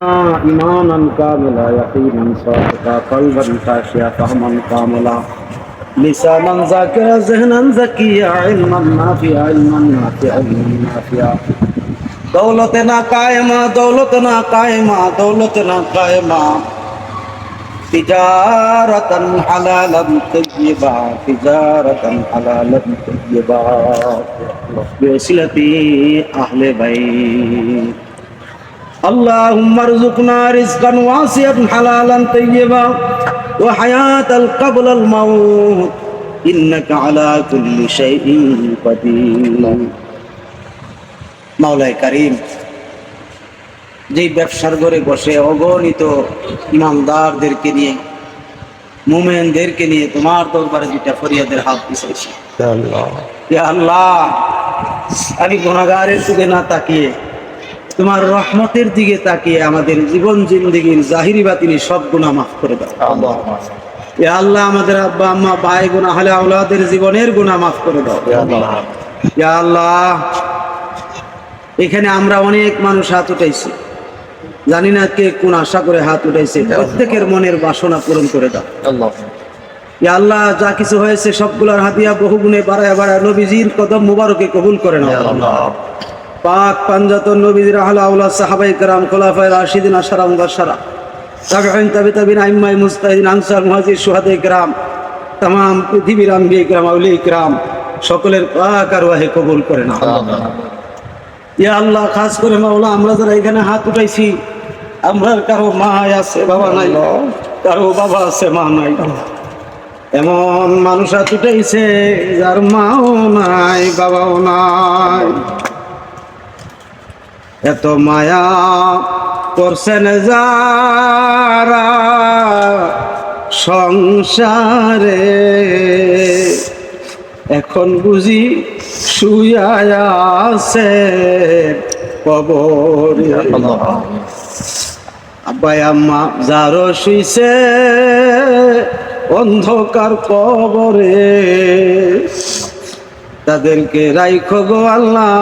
ایمان کاملا ملا صادقا کا قلبن کا کاملا فہمن کا ملا لسانا ذاکرا ذہنا ذکیا علما نافیا علما نافیا علما نافیا دولت نہ قائمہ دولت نہ قائمہ دولت نہ قائمہ تجارت حلالا طیبا تجارت حلالا طیبا بسلتی اہل بیت اللهم ارزقنا رزقا واسعا حلالا طيبا وحياة قبل الموت إنك على كل شيء قدير মাওলাই কারিম যেই ব্যবসার ঘরে বসে অগণিত ইমানদারদেরকে নিয়ে মুমেনদেরকে নিয়ে তোমার দরবারে দুইটা ফরিয়াদের হাত পিছাইছি ইয়া আল্লাহ আমি গুণাগারের দিকে না তাকিয়ে তোমার রহমতের দিকে তাকিয়ে আমাদের জীবন জিন্দগির জাহিরি বাতিনি সব গুণা মাফ করে দাও। আল্লাহ। আমাদের আব্বা আম্মা ভাই গুণা হলে আওলাদের জীবনের গুণা মাফ করে দাও। ইয়া আল্লাহ। এখানে আমরা অনেক মানুষ হাত উঠাইছি। জানি না কে কোন আশা করে হাত উঠাইছে প্রত্যেকের মনের বাসনা পূরণ করে দাও। ইয়া আল্লাহ যা কিছু হয়েছে সবগুলোর হাতিয়া বহু গুণে বাড়ায় বাড়ায় নবীজির কদম মুবারকে কবুল করে নাও। পাক পাঞ্জাত নবীদের আহলা আউলা সাহাবাই কারাম, খোলাফায় রাশিদিন আশারা মুদাসারা তাবেন তাবে তাবিন আইম্মাই মুস্তাহিদিন আনসার মুহাজির, সুহাদে গ্রাম তাম পৃথিবীর আম্বি গ্রাম আউলি গ্রাম সকলের পাক আর ওয়াহে কবুল করে না ইয়া আল্লাহ, খাস করে মাওলা, আমরা যারা এখানে হাত উঠাইছি, আমরা কারও মা আছে, বাবা নাই, কারও বাবা আছে, মা নাই। এমন মানুষ উঠাইছে, যার মাও নাই, বাবাও নাই। এত মায়া করছেন যারা সংসারে। এখন বুঝি আছে কবরে। আব্বাই, আম্মা যারো শুইছে অন্ধকার কবরে। তাদেরকে রাইখো গো আল্লাহ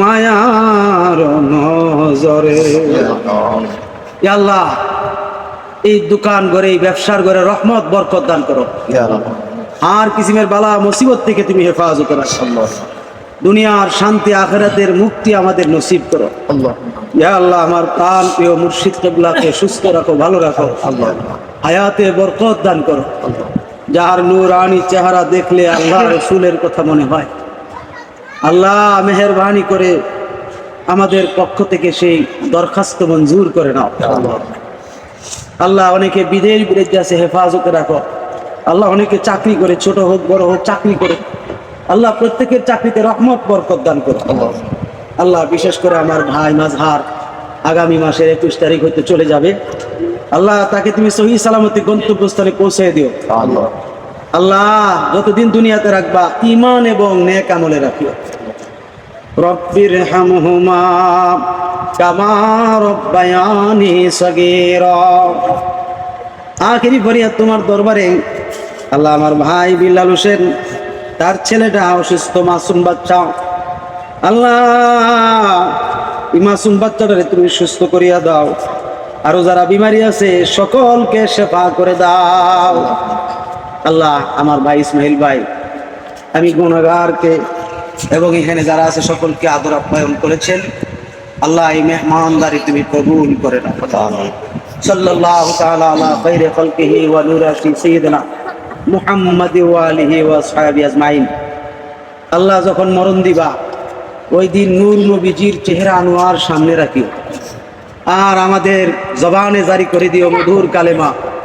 মায়ার নজরে। আল্লাহ এই দোকান ঘরে এই ব্যবসার ঘরে রহমত বরকত দান করো। আর কিসিমের বালা মুসিবত থেকে তুমি হেফাজত রাখো দুনিয়ার শান্তি আখেরাতের মুক্তি আমাদের নসিব করো। ইয়া আল্লাহ আমার প্রাণ প্রিয় মুর্শিদ কেবলাকে সুস্থ রাখো ভালো রাখো। হায়াতে বরকত দান করো। যার নূরানি চেহারা দেখলে আল্লাহ রসুলের কথা মনে হয়। আল্লাহ মেহরবানি করে আমাদের পক্ষ থেকে সেই দরখাস্ত মঞ্জুর করে নাও। আল্লাহ অনেকে বিদেশ বিরুদ্ধে আছে, হেফাজতে রাখো। আল্লাহ অনেকে চাকরি করে, ছোট হোক, বড় হোক, চাকরি করে। আল্লাহ প্রত্যেকের চাকরিতে রহমত, বরকত দান করো। আল্লাহ বিশেষ করে আমার ভাই মাঝহার আগামী মাসের একুশ তারিখ হইতে চলে যাবে। আল্লাহ তাকে তুমি সহি সালামতি গন্তব্যস্থলে পৌঁছে দিও। আল্লাহ যতদিন দুনিয়াতে রাখবা ইমান এবং নেক আমলে রাখিও। রব্বির হামহুমা কামা আখেরি ফরিয়াদ তোমার দরবারে, আল্লাহ আমার ভাই বিল্লাল হোসেন, তার ছেলেটা অসুস্থ মাসুম বাচ্চা। আল্লাহ, এই মাসুম বাচ্চাটারে তুমি সুস্থ করিয়া দাও। আরও যারা বিমারি আছে, সকলকে সেবা করে দাও। আল্লাহ আমার ভাই ইসমাইল ভাই আমি গুণাগারকে এবং এখানে যারা আছে সকলকে আদর আপ্যায়ন করেছেন। আল্লাহ এই মেহমানদারি তুমি কবুল করে নাও। সাল্লাল্লাহু তাআলা আলা খাইরি খালকিহি ওয়া নূরাতি সাইয়্যিদিনা মুহাম্মাদি ওয়া আলিহি ওয়া আসহাবি আজমাইন। আল্লাহ যখন মরণ দিবা ওই দিন নূর নবীজির চেহারা আনোয়ার সামনে রাখিও। আর আমাদের জবানে জারি করে দিও মধুর কালেমা।